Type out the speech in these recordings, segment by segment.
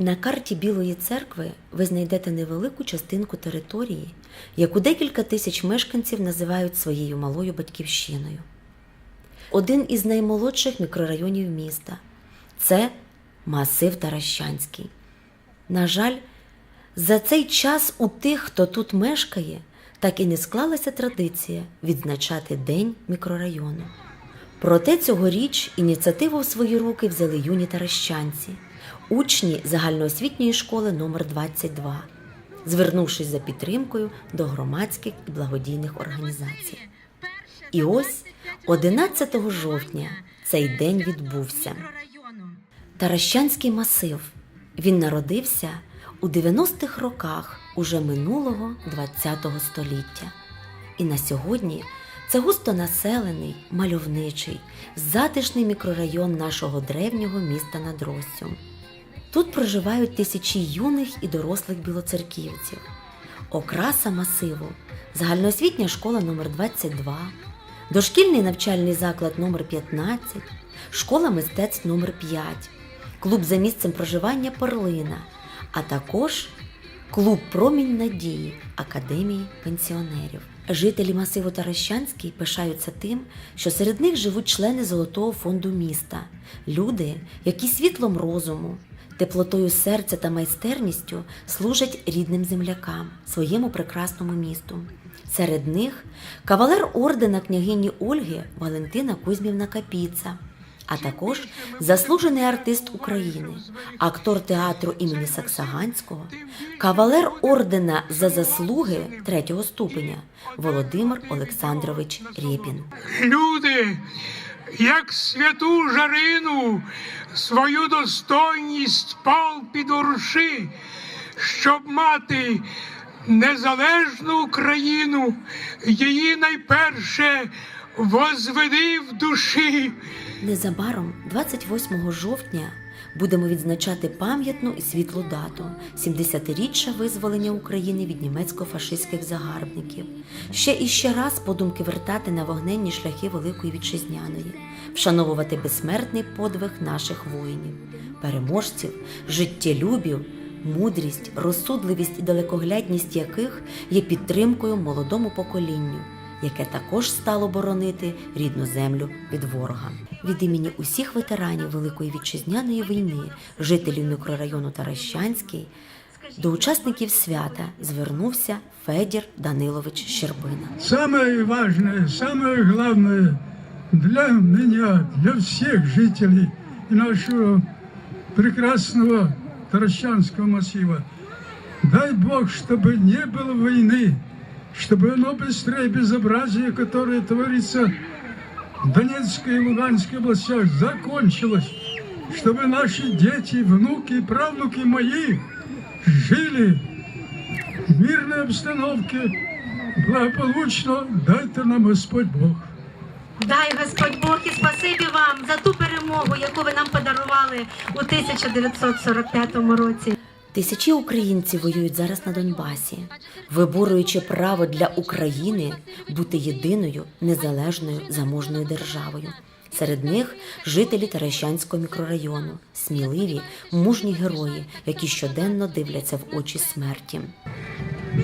На карті Білої церкви ви знайдете невелику частинку території, яку декілька тисяч мешканців називають своєю малою батьківщиною. Один із наймолодших мікрорайонів міста це масив Таращанський. На жаль, за цей час у тих, хто тут мешкає, так і не склалася традиція відзначати День мікрорайону. Проте цьогоріч ініціативу в свої руки взяли юні таращанці, учні загальноосвітньої школи номер 22 звернувшись за підтримкою до громадських і благодійних організацій. І ось 11 жовтня цей день відбувся. Таращанський масив. Він народився у 90-х роках уже минулого ХХ століття. І на сьогодні це густонаселений, мальовничий, затишний мікрорайон нашого древнього міста над Россю. Тут проживають тисячі юних і дорослих білоцерківців. Окраса масиву, загальноосвітня школа номер 22 дошкільний навчальний заклад номер 15 школа мистецтв номер 5 клуб за місцем проживання Перлина, а також клуб Промінь надії Академії пенсіонерів. Жителі масиву Таращанський пишаються тим, що серед них живуть члени Золотого фонду міста, люди, які світлом розуму, теплотою серця та майстерністю служать рідним землякам, своєму прекрасному місту. Серед них кавалер ордена княгині Ольги Валентина Кузьмівна Капіца, а також заслужений артист України, актор театру імені Саксаганського, кавалер ордена за заслуги третього ступеня Володимир Олександрович Рєпін. Люди, як святу жарину, свою достойність пал під урши, щоб мати незалежну Україну, її найперше возведи в душі. Незабаром, 28 жовтня, будемо відзначати пам'ятну і світлу дату 70-річчя визволення України від німецько-фашистських загарбників. Ще і ще раз подумки вертати на вогненні шляхи Великої Вітчизняної, вшановувати безсмертний подвиг наших воїнів, переможців, життєлюбів, мудрість, розсудливість і далекоглядність яких є підтримкою молодому поколінню яке також стало боронити рідну землю від ворога. Від імені усіх ветеранів Великої вітчизняної війни, жителів мікрорайону Таращанський, до учасників свята звернувся Федір Данилович Щербина. Самое важное, самое главное для меня, для всех жителей и нашего прекрасного Таращанского массива. Дай Бог, чтобы не было войны, чтобы оно быстрее безобразие, которое творится в Донецкой и Луганской областях, закончилось, чтобы наши дети, внуки и правнуки мои жили в мирной обстановке, благополучно дайте нам Господь Бог. Дай Господь Бог і спасибі вам за ту перемогу, яку ви нам подарували у 1945 році. Тисячі українців воюють зараз на Донбасі, виборюючи право для України бути єдиною незалежною заможною державою. Серед них жителі Таращанського мікрорайону, сміливі, мужні герої, які щоденно дивляться в очі смерті.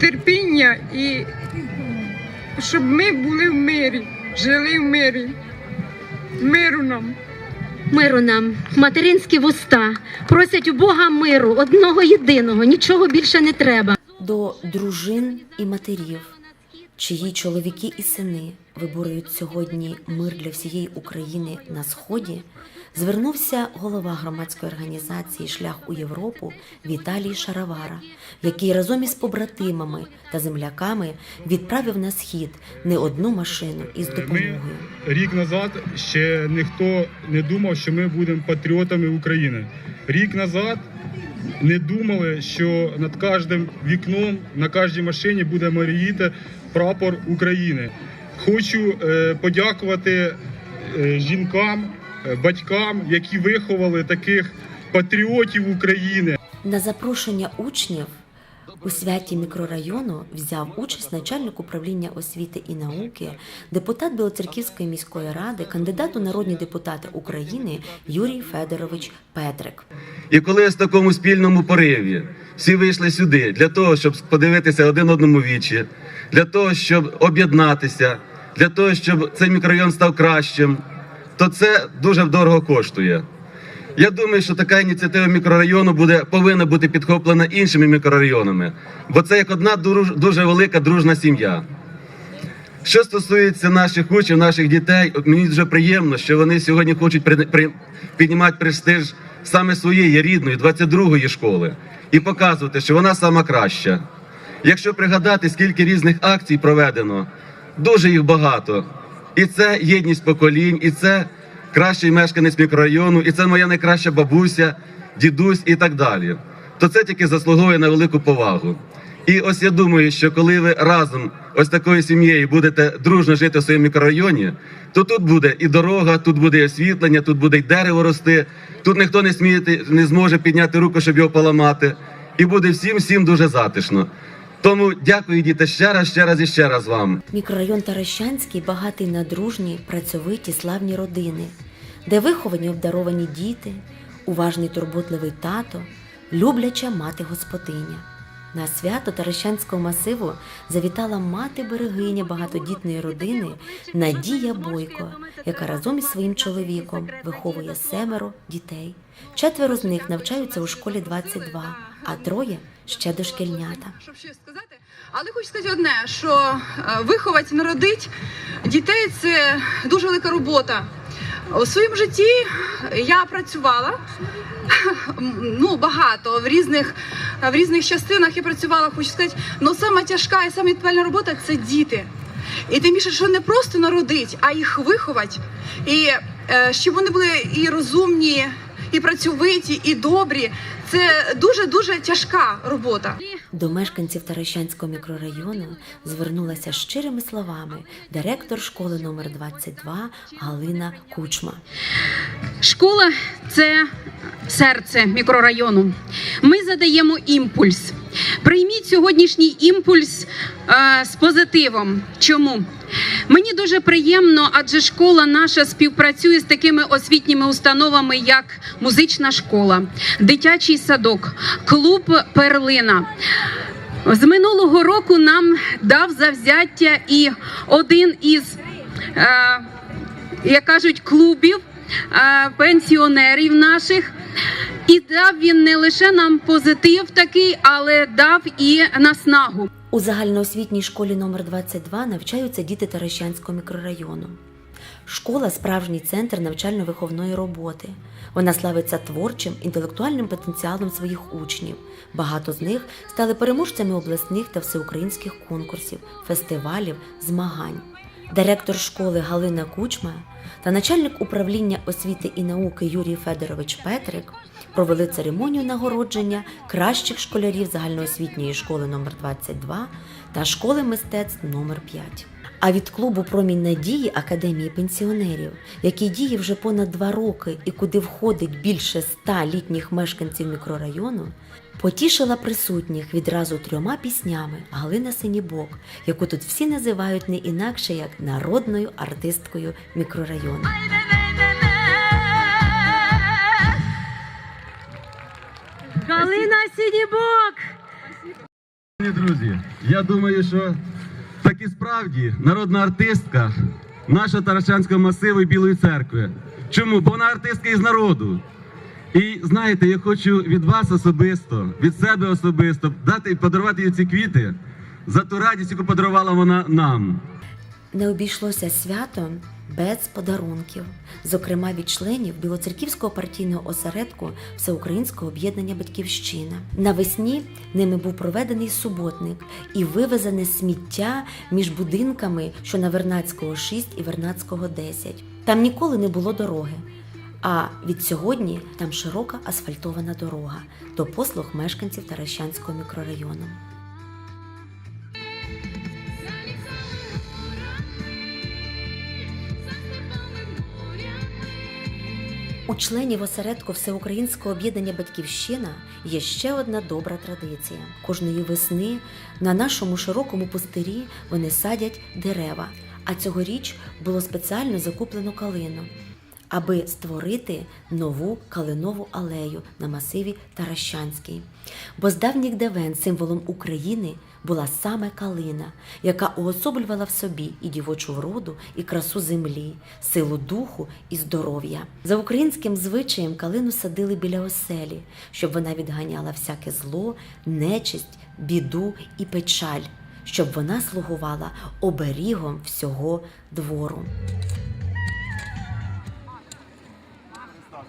терпіння і щоб ми були в мирі, жили в мирі. Миру нам. Миру нам, материнські вуста, просять у Бога миру, одного єдиного, нічого більше не треба. до дружин і матерів, чиї чоловіки і сини виборюють сьогодні мир для всієї України на сході, звернувся голова громадської організації Шлях у Європу Віталій Шаравара, який разом із побратимами та земляками відправив на схід не одну машину із Ми допомогою. рік назад ще ніхто не думав, що ми будемо патріотами України. Рік назад не думали, що над кожним вікном на кожній машині буде маріїти прапор України. Хочу е, подякувати е, жінкам, батькам, які виховали таких патріотів України. На запрошення учнів У святі мікрорайону взяв участь начальник управління освіти і науки, депутат Білоцерківської міської ради, кандидат у народні депутати України Юрій Федорович Петрик. І коли в такому спільному пориві всі вийшли сюди для того, щоб подивитися один одному вічі, для того, щоб об'єднатися, для того, щоб цей мікрорайон став кращим, то це дуже дорого коштує. Я думаю, що така ініціатива мікрорайону буде повинна бути підхоплена іншими мікрорайонами, бо це як одна дуже велика дружна сім'я. Що стосується наших учнів, наших дітей, мені дуже приємно, що вони сьогодні хочуть при, при, піднімати престиж саме своєї рідної, 22-ї школи, і показувати, що вона сама краща. Якщо пригадати, скільки різних акцій проведено, дуже їх багато. І це єдність поколінь, і це кращий мешканець мікрорайону, і це моя найкраща бабуся, дідусь і так далі. То це тільки заслуговує на велику повагу. І ось я думаю, що коли ви разом ось такою сім'єю будете дружно жити в своєму мікрорайоні, то тут буде і дорога, тут буде і освітлення, тут буде й дерево рости. Тут ніхто не сміє, не зможе підняти руку, щоб його поламати. І буде всім всім дуже затишно. Тому дякую, діти, ще раз, ще раз і ще раз вам. Мікрорайон Таращанський багатий на дружні, працьовиті, славні родини, де виховані обдаровані діти, уважний турботливий тато, любляча мати господиня. На свято Таращанського масиву завітала мати берегиня багатодітної родини Надія Бойко, яка разом із своїм чоловіком виховує семеро дітей. Четверо з них навчаються у школі 22, а троє ще дошкільнята. щоб щось сказати. Але хочу сказати одне: що е, виховати, народити дітей це дуже велика робота. У своєму житті я працювала ну, багато в різних, в різних частинах я працювала, хочу сказати, але сама тяжка і сама відповідальна робота це діти. І тим більше, що не просто народить, а їх виховати. І е, щоб вони були і розумні, і працьовиті, і добрі. Це дуже дуже тяжка робота. До мешканців Таращанського мікрорайону звернулася з щирими словами директор школи номер 22 Галина Кучма. Школа це серце мікрорайону. Ми задаємо імпульс. Прийміть сьогоднішній імпульс е, з позитивом. Чому? Мені дуже приємно, адже школа наша співпрацює з такими освітніми установами, як музична школа, дитячий садок, клуб Перлина. З минулого року нам дав завзяття і один із е, як кажуть, клубів е, пенсіонерів наших. І дав він не лише нам позитив такий, але дав і наснагу. У загальноосвітній школі номер 22 навчаються діти Таращанського мікрорайону. Школа справжній центр навчально-виховної роботи. Вона славиться творчим, інтелектуальним потенціалом своїх учнів. Багато з них стали переможцями обласних та всеукраїнських конкурсів, фестивалів, змагань. Директор школи Галина Кучма та начальник управління освіти і науки Юрій Федорович Петрик провели церемонію нагородження кращих школярів загальноосвітньої школи номер 22 та школи мистецтв номер 5 А від клубу Промінь надії Академії пенсіонерів, який діє вже понад два роки і куди входить більше ста літніх мешканців мікрорайону, потішила присутніх відразу трьома піснями Галина Синібок, яку тут всі називають не інакше як народною артисткою мікрорайону. Галина Сінібок! Друзі, я думаю, що так і справді народна артистка нашого Таращанського масиву і Білої церкви. Чому? Бо вона артистка із народу. І знаєте, я хочу від вас особисто, від себе особисто дати і подарувати їй ці квіти за ту радість, яку подарувала вона нам. Не обійшлося свято без подарунків, зокрема від членів Білоцерківського партійного осередку Всеукраїнського об'єднання Батьківщина. Навесні ними був проведений суботник і вивезене сміття між будинками, що на Вернацького 6 і Вернацького 10. Там ніколи не було дороги. А від сьогодні там широка асфальтована дорога до послуг мешканців Таращанського мікрорайону. У членів осередку Всеукраїнського об'єднання Батьківщина є ще одна добра традиція. Кожної весни на нашому широкому пустирі вони садять дерева, а цьогоріч було спеціально закуплено калину, аби створити нову калинову алею на масиві Таращанський. Бо з давніх давен символом України була саме калина, яка уособлювала в собі і дівочу вроду, і красу землі, силу духу і здоров'я. За українським звичаєм калину садили біля оселі, щоб вона відганяла всяке зло, нечисть, біду і печаль, щоб вона слугувала оберігом всього двору.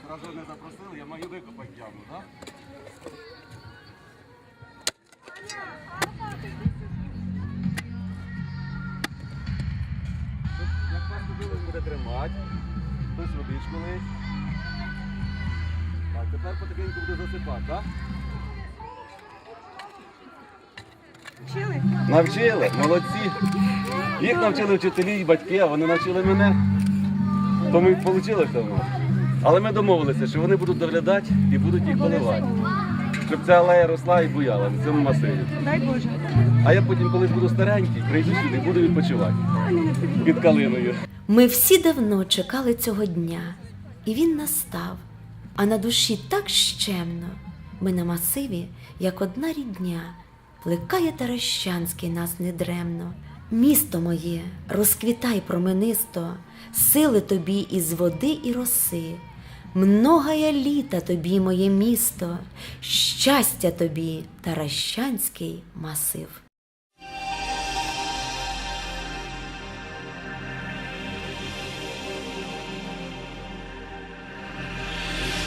Разом не запросили, я маю викопати яму, так? Буде тримати, хтось водичку лить. Так, тепер потихеньку буде засипати, так? Навчили? Навчили, молодці. Їх навчили вчителі і батьки, а вони навчили мене. Тому і вийшло в нас. Але ми домовилися, що вони будуть доглядати і будуть їх поливати. Щоб ця алея росла і буяла на цьому масиві. Дай Боже. А я потім, колись буду старенький, прийду сюди, буду відпочивати під калиною. Ми всі давно чекали цього дня, і він настав, а на душі так щемно. Ми на масиві, як одна рідня, плекає Таращанський нас недремно. Місто моє, розквітай променисто, сили тобі із води і роси. Многая літа тобі, моє місто, щастя тобі, Таращанський масив.